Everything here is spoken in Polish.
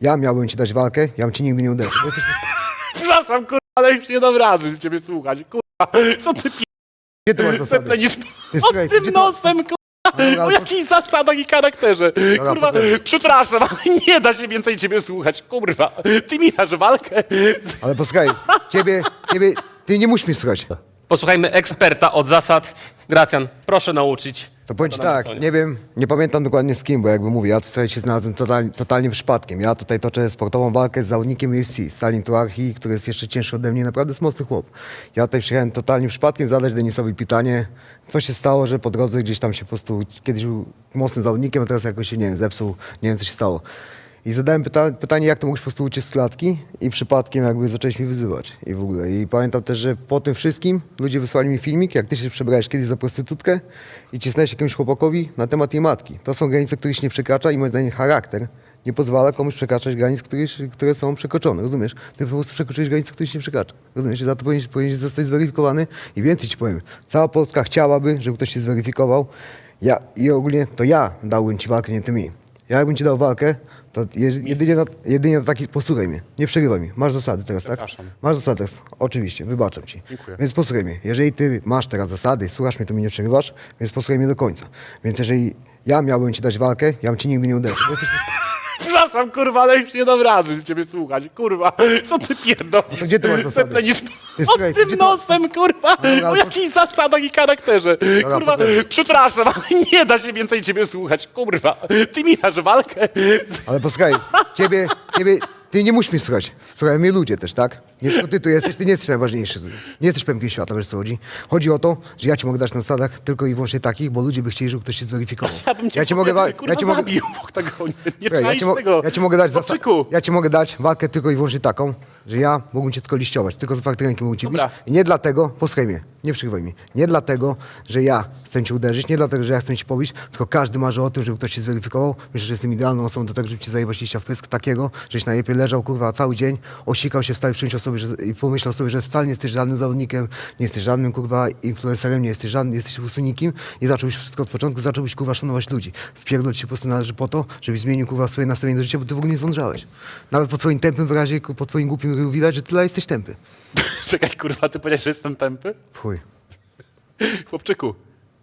ja miałbym ci dać walkę, ja bym ci nigdy nie uderzył. Jesteś... Przepraszam, kurwa, ale już nie dam rady ciebie słuchać, kurwa. Co ty Gdzie ty masz zasady? niż Ty, pod słuchaj, tym ty- nosem, kurwa. Dobra, O to- jakich zasadach i charakterze. Kurwa, posłuchaj. przepraszam, ale nie da się więcej ciebie słuchać, kurwa. Ty mi dasz walkę. Ale posłuchaj, ciebie, ciebie, ty nie musisz mnie słuchać. Posłuchajmy eksperta od zasad. Gracjan, proszę nauczyć. To powiem ci tak, nie wiem, nie pamiętam dokładnie z kim, bo jakby mówię, ja tutaj się znalazłem totalnie, totalnie przypadkiem. Ja tutaj toczę sportową walkę z zawodnikiem UFC, Stalin Tuarchi, który jest jeszcze cięższy ode mnie, naprawdę jest mocny chłop. Ja tutaj przyjechałem totalnie przypadkiem zadać Denisowi pytanie, co się stało, że po drodze gdzieś tam się po prostu, kiedyś był mocnym zawodnikiem, a teraz jakoś się, nie wiem, zepsuł, nie wiem co się stało. I zadałem pyta pytanie, jak to mógłś po prostu uciec z klatki i przypadkiem jakby zacząłeś mi wyzywać i w ogóle. I pamiętam też, że po tym wszystkim ludzie wysłali mi filmik, jak ty się przebrałeś kiedyś za prostytutkę i cisnąłeś jakiemuś chłopakowi na temat jej matki. To są granice, których się nie przekracza i moim zdaniem charakter nie pozwala komuś przekraczać granic, które, które są przekroczone, rozumiesz? Ty po prostu przekroczyłeś granice, których się nie przekracza. Rozumiesz? I za to powinieneś, powinieneś zostać zweryfikowany i więcej ci powiem. Cała Polska chciałaby, żeby ktoś się zweryfikował. Ja, I ogólnie to ja dałbym ci walkę, nie ty mi. Ja jakbym ci dał walkę, to je, jedynie, na, jedynie na taki... Posłuchaj mnie, nie przerywaj mi. Masz zasady teraz, tak? Przepraszam. Masz zasady teraz. Oczywiście, wybaczam ci. Dziękuję. Więc posłuchaj mnie. Jeżeli ty masz teraz zasady, słuchasz mnie, to mi nie przerywasz, więc posłuchaj mnie do końca. Więc jeżeli ja miałbym ci dać walkę, ja bym ci nigdy nie uderzył. Bo jesteś... Przepraszam, kurwa, ale już nie dam rady ciebie słuchać, kurwa. Co ty pierdolisz? Gdzie ty masz zasady? Niż Ty, pod słuchaj, tym ty- nosem, kurwa. Dobra, O to- jakich zasadach i charakterze. Kurwa, posłuchaj. przepraszam, ale nie da się więcej ciebie słuchać, kurwa. Ty mi dasz walkę. Ale posłuchaj, ciebie, ciebie, ty nie musisz mnie słuchać. Słuchają mnie ludzie też, tak? Nie tylko ty tu jesteś, ty nie jesteś najważniejszy. Nie jesteś pępkiem świata, wiesz co chodzi? Chodzi o to, że ja ci mogę dać na zasadach tylko i wyłącznie takich, bo ludzie by chcieli, żeby ktoś się zweryfikował. Ja bym cię, ja ci mogę, wa- kurwa, ja ci mogę, zabił w oktagonie. Nie Słuchaj, ja, ci mo- tego. ja ci mogę dać zasa- Chłopczyku. ja ci mogę dać walkę tylko i wyłącznie taką, że ja mógłbym cię tylko liściować, tylko z fakty ręki mógł ci bić. Dobra. I nie dlatego, posłuchaj mnie, nie przygywaj mi, nie dlatego, że ja chcę cię uderzyć, nie dlatego, że ja chcę cię pobić, tylko każdy marzy o tym, żeby ktoś się zweryfikował. Myślę, że jestem idealną osobą do tego, żeby ci zajebać liścia w pysk takiego, żeś najlepiej leżał, kurwa, cały dzień, osikał się w stałej przyjęciu sobie że, i pomyślał sobie, że wcale nie jesteś żadnym zawodnikiem, nie jesteś żadnym, kurwa, influencerem, nie jesteś żadnym, jesteś po prostu nikim i zacząłbyś wszystko od początku, zacząłbyś, kurwa, szanować ludzi. Wpierdol ci po prostu należy po to, żebyś zmienił, kurwa, swoje nastawienie do życia, bo ty w ogóle nie. Nawet po twoim wyrazie, po twoim głupim ryju widać, że tyle jesteś tępy. Czekaj, kurwa, ty powiedziałeś, że jestem tępy? Chuj. Chłopczyku,